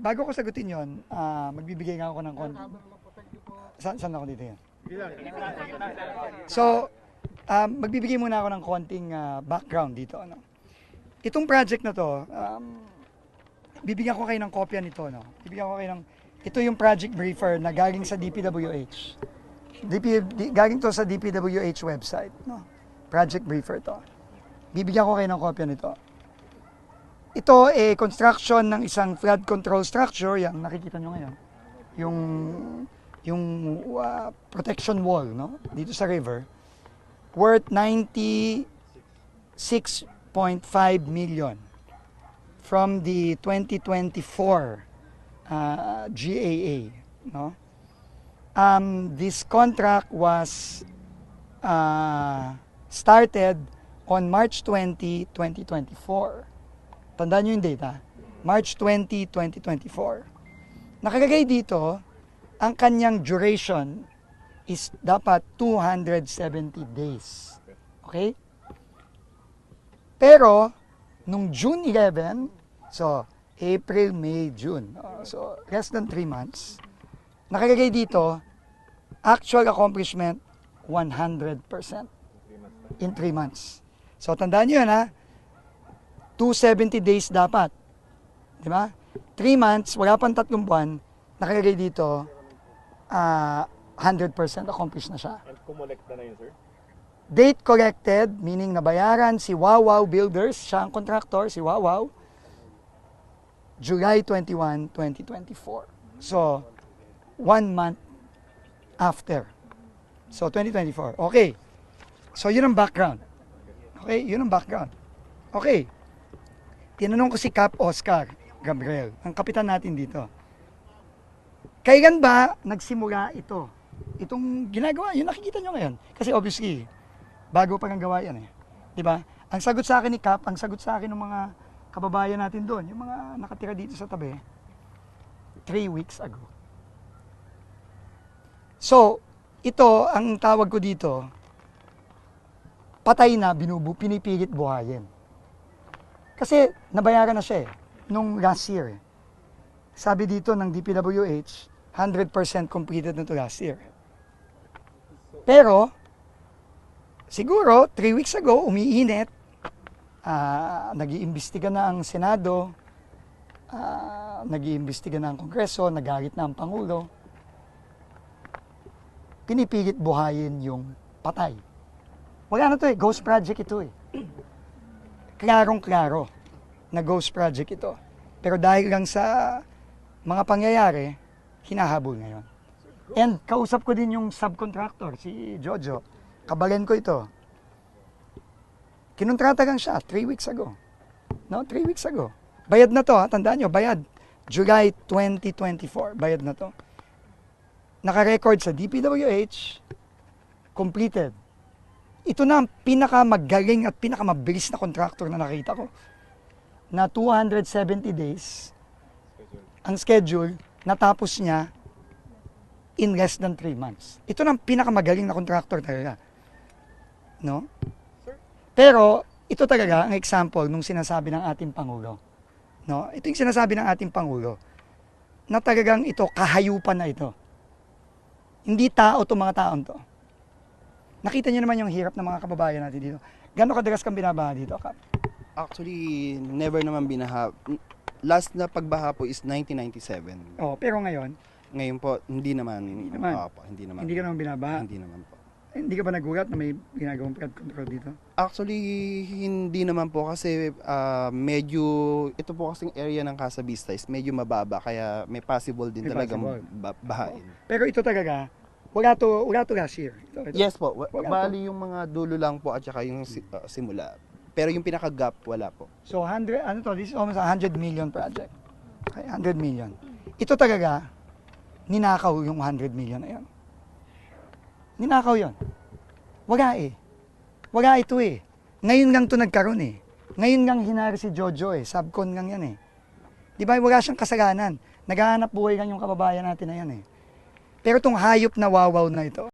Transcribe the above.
Bago ko sagutin yon, ah, magbibigay nga ako ng kon... Saan, saan ako dito yan? So, um, magbibigay muna ako ng konting ah, background dito. Ano? Itong project na to, um, bibigyan ko kayo ng kopya nito. No? Bibigyan ko kayo ng... Ito yung project briefer na galing sa DPWH. DP, di- galing to sa DPWH website. No? Project briefer to. Bibigyan ko kayo ng kopya nito. Ito eh construction ng isang flood control structure, yan nakikita nyo ngayon. Yung yung uh, protection wall no? Dito sa river. Worth 96.5 million. From the 2024 uh, GAA no? Um, this contract was uh, started on March 20 2024 Tandaan nyo yung data. March 20, 2024. Nakalagay dito, ang kanyang duration is dapat 270 days. Okay? Pero, nung June 11, so, April, May, June. so, less than 3 months. Nakalagay dito, actual accomplishment, 100% in 3 months. So, tandaan nyo yan ha, 270 days dapat. Di ba? 3 months, wala pang tatlong buwan, nakalagay dito, ah 100% accomplished na siya. And kumolekta na yun, sir? Date corrected, meaning nabayaran si Wawaw Builders, siya ang contractor, si Wawaw, July 21, 2024. So, one month after. So, 2024. Okay. So, yun ang background. Okay, yun ang background. Okay. Tinanong ko si Cap Oscar Gabriel, ang kapitan natin dito. Kailan ba nagsimula ito? Itong ginagawa, yun nakikita nyo ngayon. Kasi obviously, bago pa ang gawa yan eh. Di ba? Ang sagot sa akin ni Cap, ang sagot sa akin ng mga kababayan natin doon, yung mga nakatira dito sa tabi, three weeks ago. So, ito, ang tawag ko dito, patay na, binubu, pinipilit buhayin. Kasi nabayaran na siya eh, nung last year. eh. Sabi dito ng DPWH, 100% completed na to last year. Pero, siguro, three weeks ago, umiinit, ah nag-iimbestiga na ang Senado, ah nag-iimbestiga na ang Kongreso, nagalit na ang Pangulo. Pinipilit buhayin yung patay. Wala na to eh, ghost project ito eh. Klarong-klaro na ghost project ito. Pero dahil lang sa mga pangyayari, hinahabol ngayon. And kausap ko din yung subcontractor, si Jojo. Kabalen ko ito. Kinontrata lang siya, three weeks ago. No, three weeks ago. Bayad na to, ha? tandaan nyo, bayad. July 2024, bayad na to. Naka-record sa DPWH, completed. Ito na ang pinakamagaling at pinakamabilis na contractor na nakita ko. Na 270 days, ang schedule, natapos niya in less than 3 months. Ito na ang pinakamagaling na contractor talaga. No? Pero, ito talaga ang example nung sinasabi ng ating Pangulo. No? Ito yung sinasabi ng ating Pangulo na talagang ito, kahayupan na ito. Hindi tao itong mga taon to. Nakita niyo naman yung hirap ng mga kababayan natin dito. Gano'ng kadalas kang binabaha dito, Kap? Actually, never naman binaha. Last na pagbaha po is 1997. Oh, pero ngayon, Ngayon po, hindi naman. Hindi naman. Opo, hindi naman. hindi ka naman binabaha. Hindi naman po. Hindi ka ba nagulat na may ginagawang flood control dito? Actually, hindi naman po kasi ah, medyo, ito po kasing area ng Casa Vista is medyo mababa kaya may possible din May talagang possible. ba- bahain. Pero ito talaga, wala to, wala to last year. Ito, ito. Yes po, wa- Wala bali yung mga dulo lang po at saka yung si- ah, simula. Pero yung pinaka-gap, wala po. So 100, ano to, this is almost a 100 million project. Okay, 100 million. Ito talaga, ninakaw yung 100 million na yun. Ninakaw yon. Wala eh. Wala ito eh. Ngayon lang to nagkaroon eh. Ngayon lang hinari si Jojo eh. Subcon lang yan eh. Di ba? Wala siyang kasalanan. Naghahanap buhay lang yung kababayan natin na yan eh. Pero itong hayop na wawaw na ito,